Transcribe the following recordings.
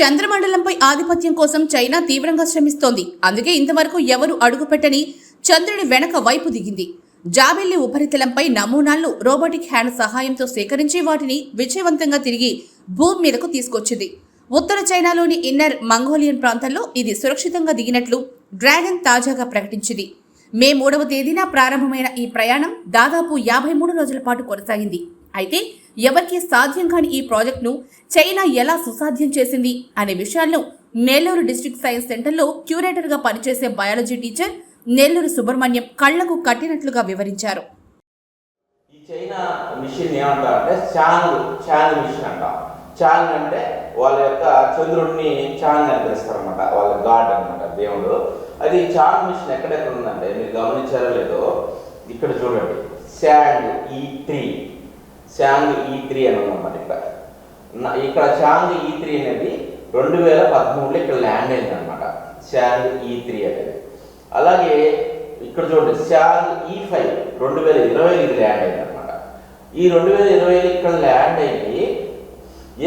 చంద్రమండలంపై ఆధిపత్యం కోసం చైనా తీవ్రంగా శ్రమిస్తోంది. అందుకే ఇంతవరకు ఎవరు అడుగుపెట్టని చంద్రుడి వెనక వైపు దిగింది. జాబెల్లి ఉపరితలంపై నమూనాలను రోబోటిక్ హ్యాండ్ సహాయంతో సేకరించి వాటిని విజయవంతంగా తిరిగి భూమి మీదకు తీసుకొచ్చింది. ఉత్తర చైనాలోని ఇన్నర్ మంగోలియన్ ప్రాంతంలో ఇది సురక్షితంగా దిగినట్లు డ్రాగన్ తాజాగా ప్రకటించింది. మే మూడవ తేదీన ప్రారంభమైన ఈ ప్రయాణం దాదాపు యాభై మూడు రోజుల పాటు కొనసాగింది. అయితే ఎవరికీ సాధ్యం కాని ఈ ప్రాజెక్టును చైనా ఎలా సుసాధ్యం చేసింది అనే విషయాలను నెల్లూరు డిస్ట్రిక్ట్ సైన్స్ సెంటర్లో క్యూరేటర్గా పనిచేసే బయాలజీ టీచర్ నెల్లూరు సుబ్రహ్మణ్యం కళ్ళకు కట్టినట్లుగా వివరించారు. ఈ చైనా మిషన్ ఏమంటారంటే చాంగ్ చాంగ్ మిషన్ అంట. చాంగ్ అంటే వాళ్ళ యొక్క చంద్రుడిని చాంగ్ అని పిలుస్తారనమాట వాళ్ళ గాడ్ అనమాట దేవుడు. అది చాంగ్ మిషన్ ఎక్కడెక్కడ ఉందంటే మీరు గమనించారో లేదో ఇక్కడ చూడండి. శాంగ్ ఈ ట్రీ. శాంగ్ ఈ త్రీ అని ఉందన్నమాట ఇక్కడ ఇక్కడ చాంగ్ ఈ త్రీ అనేది రెండు వేల పదమూడులో ఇక్కడ ల్యాండ్ అయింది అనమాట శాంగ్ ఈ త్రీ అనేది. అలాగే ఇక్కడ చూడండి శాంగ్ ఈ ఫైవ్ రెండు వేల ఇరవై ఇది ల్యాండ్ అయింది అనమాట ఈ రెండు వేల ఇరవైలో ఇక్కడ ల్యాండ్ అయ్యి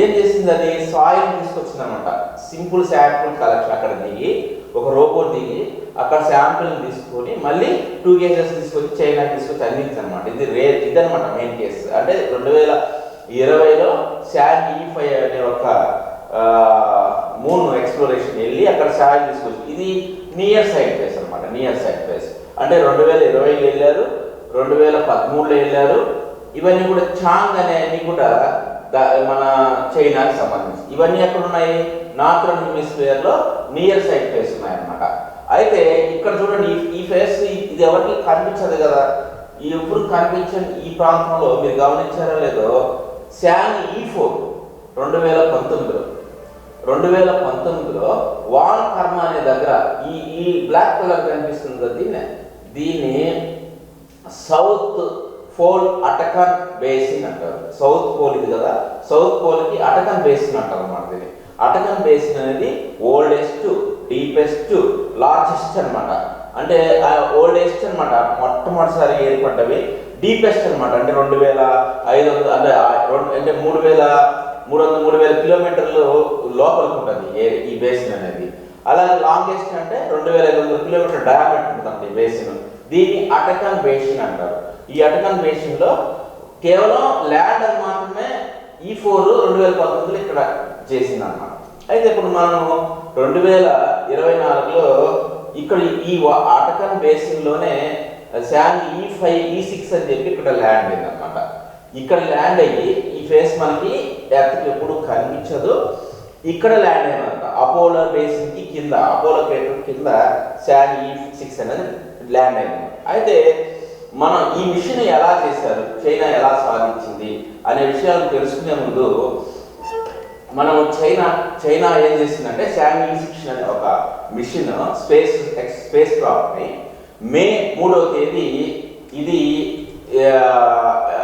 ఏం చేసింది అది? సాయిల్ తీసుకొచ్చింది అనమాట సింపుల్ శాంపుల్ కలెక్షన్ అక్కడ దిగి ఒక రోబోట్ దిగి అక్కడ శాంపుల్ తీసుకొని మళ్ళీ టూ కేజెస్ తీసుకొచ్చి చైనా తీసుకొచ్చి అందించింది అనమాట ఇది రే ఇదనమాట మెయిన్ కేసు అంటే రెండు వేల ఇరవైలో శాన్ ఈ ఫైవ్ అనే ఒక మూన్ ఎక్స్ప్లోరేషన్ వెళ్ళి అక్కడ శాన్ తీసుకొచ్చి ఇది నియర్ సైడ్ ప్లేస్ అనమాట నియర్ సైడ్ ప్లేస్ అంటే రెండు వేల ఇరవైలో వెళ్ళారు రెండు వేల పదమూడులో వెళ్ళారు. ఇవన్నీ కూడా చాంగ్ అనే అన్ని కూడా మన చైనాకి సంబంధించి. ఇవన్నీ ఎక్కడ నార్త్ నార్థన్ హెమిస్ఫియర్లో నియర్ సైడ్ ఫేస్ ఉన్నాయి అన్నమాట అయితే ఇక్కడ చూడండి ఈ- ఫేస్ ఇది ఎవరికి కనిపించదు కదా? ఈ ఎప్పుడు కనిపించని ఈ ప్రాంతంలో మీరు గమనించారో లేదో శాన్ ఈ ఫోర్ రెండు వేల పంతొమ్మిదిలో రెండు వేల పంతొమ్మిదిలో వాన్ కర్మ అనే దగ్గర ఈ ఈ బ్లాక్ కలర్ కనిపిస్తుంది కదా దీన్ని? దీన్ని సౌత్ పోల్ అటకన్ బేసిన్ అంటారు. సౌత్ పోల్ ఇది కదా? సౌత్ పోల్కి అటకన్ బేసిన్ అంటారు అన్నమాట దీన్ని. అటకం బేసిన్ అనేది ఓల్డెస్ట్ డీపెస్ట్ లార్జెస్ట్ అనమాట అంటే ఓల్డెస్ట్ అనమాట మొట్టమొదటిసారి ఏర్పడ్డవి డీపెస్ట్ అనమాట అంటే రెండు వేల ఐదు వందల అంటే రెండు అంటే మూడు వేల మూడు వందల మూడు వేల కిలోమీటర్లు లోపలికి ఉంటుంది ఏ ఈ బేసిన్ అనేది. అలాగే లాంగెస్ట్ అంటే రెండు వేల ఐదు వందల కిలోమీటర్ డయామీటర్ ఉంటుంది ఈ బేసిన్ దీన్ని అటకన్ బేసిన్ అంటారు. ఈ అటకన్ బేసిన్లో కేవలం ల్యాండర్ మాత్రమే ఈ ఫోర్ రెండు వేల పంతొమ్మిదిలో ఇక్కడ చేసింది అనమాట అయితే ఇప్పుడు మనం రెండు వేల ఇరవై నాలుగులో ఇక్కడ ఈ వా- Aitken basin Chang'e five ఈ సిక్స్ అని చెప్పి ఇక్కడ ల్యాండ్ అయింది అనమాట ఇక్కడ ల్యాండ్ అయ్యి ఈ ఫేస్ మనకి ఎర్త్కి ఎప్పుడు కనిపించదు. ఇక్కడ ల్యాండ్ అయినంత అపోలో బేసిన్కి కింద అపోలో క్రేటర్ కింద శాన్ ఈ సిక్స్ అనేది ల్యాండ్ అయింది. అయితే మనం ఈ మిషన్ ఎలా చేశారు? చైనా ఎలా సాధించింది? అనే విషయాలు తెలుసుకునే ముందు మనం చైనా చైనా ఏం చేసిందంటే శాంగ్ ఈ అనే ఒక మిషన్ స్పేస్ స్పేస్ క్రాఫ్ట్ని మే మూడవ తేదీ ఇది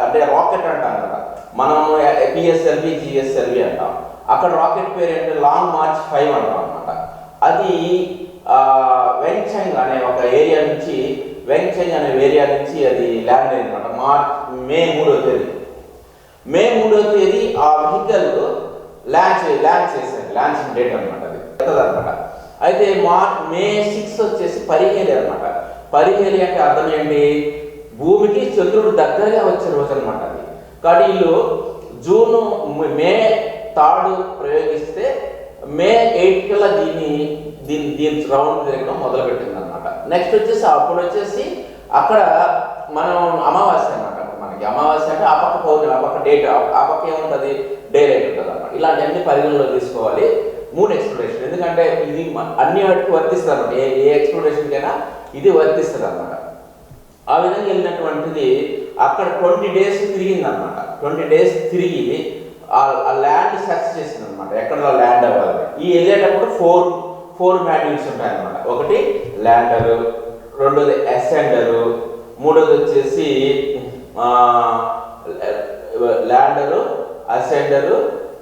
అంటే రాకెట్ అంటాం కదా. మనం పిఎస్ఎల్వి జిఎస్ఎల్వి అంటాం. అక్కడ రాకెట్ పేరు ఏంటంటే లాంగ్ మార్చ్ ఫైవ్ అంటాం అనమాట అది ఆ, వెంచంగ్ అనే ఒక ఏరియా నుంచి వెంచంగ్ అనే ఏరియా నుంచి అది ల్యాండ్ అయింది అనమాట మార్చ్ మే మూడవ తేదీ. మే మూడవ తేదీ ఆ వెహికల్ ల్యాండ్ ల్యాండ్ చేశాను లాంచింగ్ డేట్ అనమాట అది. అనమాట అయితే మార్చ్ మే సిక్స్ వచ్చేసి పరిహేలి అనమాట పరిహేలి అంటే అర్థం ఏంటి? భూమికి చంద్రుడు దగ్గరగా వచ్చే రోజు అనమాట అది. కానీ వీళ్ళు జూన్ మే థర్డ్ ప్రయోగిస్తే మే ఎయిట్ కల్లా దీన్ని దీని దీని రౌండ్ తిరగడం మొదలుపెట్టింది నెక్స్ట్ వచ్చేసి అప్పుడు వచ్చేసి అక్కడ మనం అమావాస్య అనమాట మనకి. అమావాస్య అంటే ఆ పక్క పౌర్ణమి ఆ పక్క డేట్ ఆ పక్క ఏముంటుంది? డే రేట్ ఉంటుంది అనమాట ఇలాంటివన్నీ పరిగణలో తీసుకోవాలి. మూడు ఎక్స్ప్లోరేషన్ ఎందుకంటే ఇది అన్ని వాటికి వర్తిస్తుంది అనమాట ఏ ఏ ఎక్స్ప్లోరేషన్కైనా ఇది వర్తిస్తుంది అనమాట ఆ విధంగా వెళ్ళినటువంటిది అక్కడ ట్వంటీ డేస్ తిరిగింది అనమాట ట్వంటీ డేస్ తిరిగి ఆ ల్యాండ్ సక్సెస్ చేసింది అనమాట ఎక్కడ ల్యాండ్ అవ్వాలి ఈ వెళ్ళేటప్పుడు ఫోర్ ఫోర్ మాడ్యూల్స్ ఉంటాయి అనమాట ఒకటి ల్యాండరు రెండోది అసెండరు మూడోది వచ్చేసి ల్యాండరు అసెండరు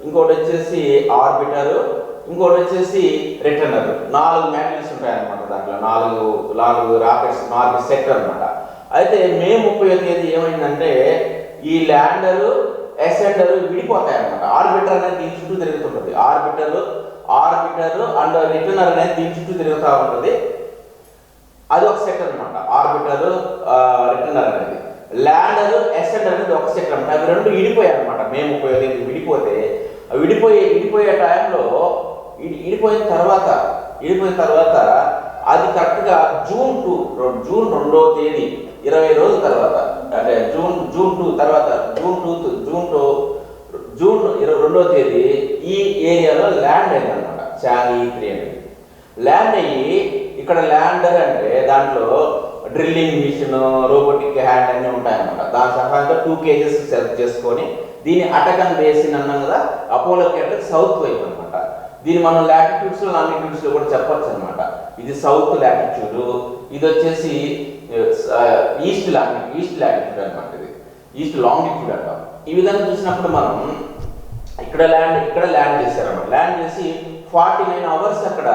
ఇంకోటి వచ్చేసి ఆర్బిటరు ఇంకోటి వచ్చేసి రిటర్నర్ నాలుగు మాడ్యూల్స్ ఉంటాయన్నమాట దాంట్లో. నాలుగు నాలుగు రాకెట్స్ నాలుగు సెక్టర్ అనమాట అయితే మే ముప్పై తేదీ ఏమైందంటే ఈ ల్యాండరు అసెండరు విడిపోతాయి అనమాట ఆర్బిటర్ అనేది దీని చుట్టూ తిరుగుతుంటుంది. ఆర్బిటర్ ఆర్బిటర్ అండ్ రిటర్నర్ అనేది దీని చుట్టూ తిరుగుతూ ఉంటుంది. అది ఒక సెక్టర్ అనమాట ఆర్బిటర్ రిటర్నర్ అనేది. ల్యాండర్ ఎసెట్ అనేది ఒక సెక్టర్ అనమాట అవి రెండు విడిపోయాయి అనమాట మేము ఉపయోగించి విడిపోతే విడిపోయే విడిపోయే టైంలో విడిపోయిన తర్వాత విడిపోయిన తర్వాత అది కరెక్ట్గా జూన్ టూ జూన్ రెండో తేదీ ఇరవై రోజుల తర్వాత అంటే జూన్ జూన్ టూ తర్వాత June two June two June ఇరవై రెండో తేదీ ఈ ఏరియాలో ల్యాండ్ అయింది అనమాట చాంగి త్రీ అనేది ల్యాండ్ అయ్యి ఇక్కడ ల్యాండర్ అంటే దాంట్లో డ్రిల్లింగ్ మిషన్ రోబోటిక్ హ్యాండ్ అన్నీ ఉంటాయన్నమాట దాని సహాయంతో టూ కేజెస్ సెలెక్ట్ చేసుకొని దీన్ని అటకన్ బేసిన్ అన్నాం కదా అపోలో కేటర్ సౌత్ వైపు అనమాట దీన్ని మనం లాటిట్యూడ్స్ లాంగిట్యూడ్స్లో కూడా చెప్పొచ్చు అనమాట ఇది సౌత్ లాటిట్యూడ్ ఇది వచ్చేసి ఈస్ట్ లాంగి ఈస్ట్ లాటిట్యూడ్ అనమాట ఇది. ఈస్ట్ లాంగిట్యూడ్ అంటాం. ఈ విధంగా చూసినప్పుడు మనం ఇక్కడ ల్యాండ్ ఇక్కడ ల్యాండ్ చేశారన్నమాట. ల్యాండ్ చేసి ఫార్టీ నైన్ అవర్స్ అక్కడ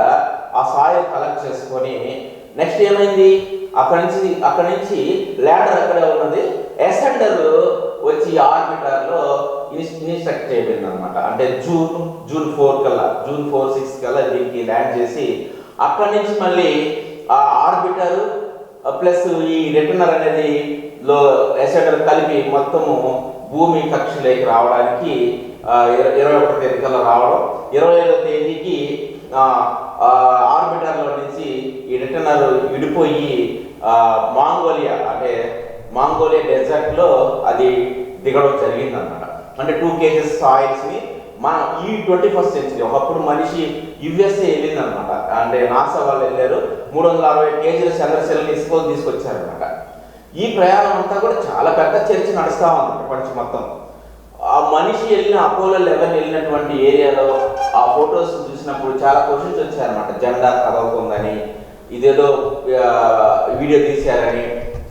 ఆ సాయిల్ కలెక్ట్ చేసుకొని నెక్స్ట్ ఏమైంది? అక్కడ నుంచి అక్కడ నుంచి ల్యాండర్ అక్కడ ఉన్నది. ఎసెండర్ వచ్చి ఆర్బిటర్లో ఇన్స్ట్రక్ట్ చేయబడింది అనమాట అంటే జూన్ జూన్ ఫోర్ కల్లా జూన్ ఫోర్ సిక్స్ కల్లా దీనికి ల్యాండ్ చేసి అక్కడ నుంచి మళ్ళీ ఆ ఆర్బిటర్ ప్లస్ ఈ రిటర్నర్ అనేది లో ఎసెండర్ కలిపి మొత్తము భూమి కక్షలోకి రావడానికి ఇరవై ఒకటో తేదీ కల్లా రావడం. ఇరవై ఐదో తేదీకి ఆర్బిటర్లో నుంచి ఈ రిటర్నర్ విడిపోయి మాంగోలియా అంటే మాంగోలియా డెజర్ట్లో అది దిగడం జరిగింది అనమాట అంటే టూ కేజెస్ సాయిల్స్ని మన ఈ ట్వంటీ ఫస్ట్ సెంచరీ ఒకప్పుడు మనిషి యుఎస్ఏ వెళ్ళింది అనమాట అంటే నాసా వాళ్ళు వెళ్ళారు మూడు వందల అరవై కేజీల చంద్రశిలని తీసుకొని తీసుకొచ్చారనమాట ఈ ప్రయాణం అంతా కూడా చాలా పెద్ద చర్చ నడుస్తూ ఉంది ప్రపంచం మొత్తం. మనిషి వెళ్ళిన అపోలో లెవెన్ వెళ్ళినటువంటి ఏరియాలో ఆ ఫొటోస్ చూసినప్పుడు చాలా క్వశ్చన్స్ వచ్చాయన్నమాట. జెండా కదవుతుందని ఇదేదో వీడియో తీశారని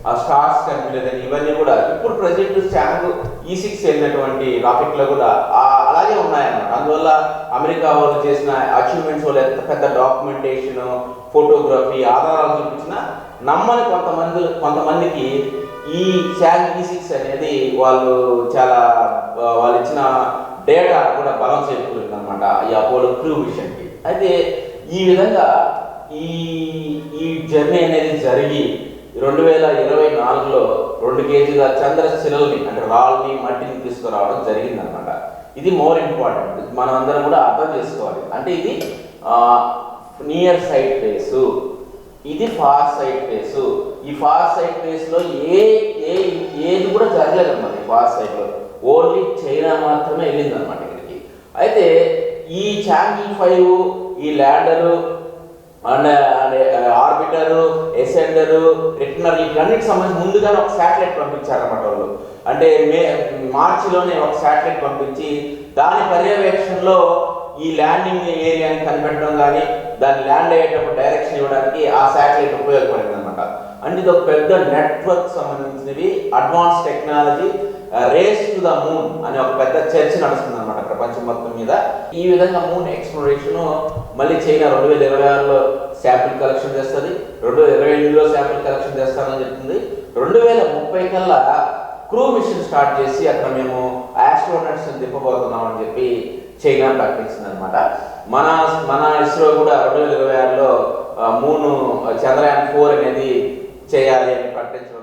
ఆ స్టార్స్ కనిపించలేదని ఇవన్నీ కూడా. ఇప్పుడు ప్రజెంట్ స్టాంగ్ e ఈ సిక్స్ వెళ్ళినటువంటి రాకెట్లో కూడా ఆ- అలాగే ఉన్నాయన్నమాట. అందువల్ల అమెరికా వాళ్ళు చేసిన అచీవ్మెంట్స్ వాళ్ళు ఎంత పెద్ద డాక్యుమెంటేషన్ ఫోటోగ్రఫీ ఆధారాలు చూపించిన నమ్మని కొంతమంది కొంతమందికి ఈ శాంగ్ ఫిజిక్స్ అనేది వాళ్ళు చాలా వాళ్ళు ఇచ్చిన డేటా కూడా బలం చేకూరింది అనమాట ఈ అపోలో క్రూ మిషన్కి అయితే ఈ విధంగా ఈ ఈ జర్నీ అనేది జరిగి రెండు వేల ఇరవై నాలుగులో రెండు కేజీల చంద్రశిలని అంటే రాళ్ళని మట్టిని తీసుకురావడం జరిగిందనమాట ఇది మోర్ ఇంపార్టెంట్ మనం అందరం కూడా అర్థం చేసుకోవాలి. అంటే ఇది నియర్ సైడ్ ప్లేసు ఇది ఫార్ సైడ్ ప్లేస్ ఈ ఫార్ సైడ్ ప్లేస్లో ఏ ఏ ఏది కూడా జరగలేదు అన్నమాట ఫార్ సైడ్లో ఓన్లీ చైనా మాత్రమే వెళ్ళింది అనమాట ఇక్కడికి. అయితే ఈ ఛాంగిల్ ఫైవ్ ఈ lander and and orbiter ascender returner వీటన్నిటికి సంబంధించి ముందుగానే ఒక శాటిలైట్ పంపించారన్నమాట వాళ్ళు. అంటే మే మార్చిలోనే ఒక శాటిలైట్ పంపించి దాని పర్యవేక్షణలో ఈ ల్యాండింగ్ ఏరియాని కనిపెట్టడం కానీ దాన్ని ల్యాండ్ అయ్యేటప్పుడు డైరెక్షన్ ఇవ్వడానికి ఆ శాటిలైట్ ఉపయోగపడింది అనమాట అంటే ఇది ఒక పెద్ద నెట్వర్క్ సంబంధించినవి advance technology race to the moon అనే ఒక పెద్ద చర్చ నడుస్తుంది అనమాట ప్రపంచం మొత్తం మీద. ఈ విధంగా మూన్ ఎక్స్ప్లోరేషన్ మళ్ళీ చైనా రెండు వేల ఇరవై ఆరులో శాంపిల్ కలెక్షన్ చేస్తుంది. రెండు వేల ఇరవై ఎనిమిదిలో శాంపిల్ కలెక్షన్ చేస్తానని చెప్తుంది. రెండు వేల ముప్పై కల్లా క్రూ మిషన్ స్టార్ట్ చేసి అక్కడ మేము ఆస్ట్రోనట్స్ దింపబోతున్నాం అని చెప్పి చైనా ప్రకటించింది అనమాట మన మన ఇస్రో కూడా రెండు వేల ఇరవై ఆరులో మూను చంద్రయాన్ ఫోర్ అనేది చేయాలి అని ప్రకటించడం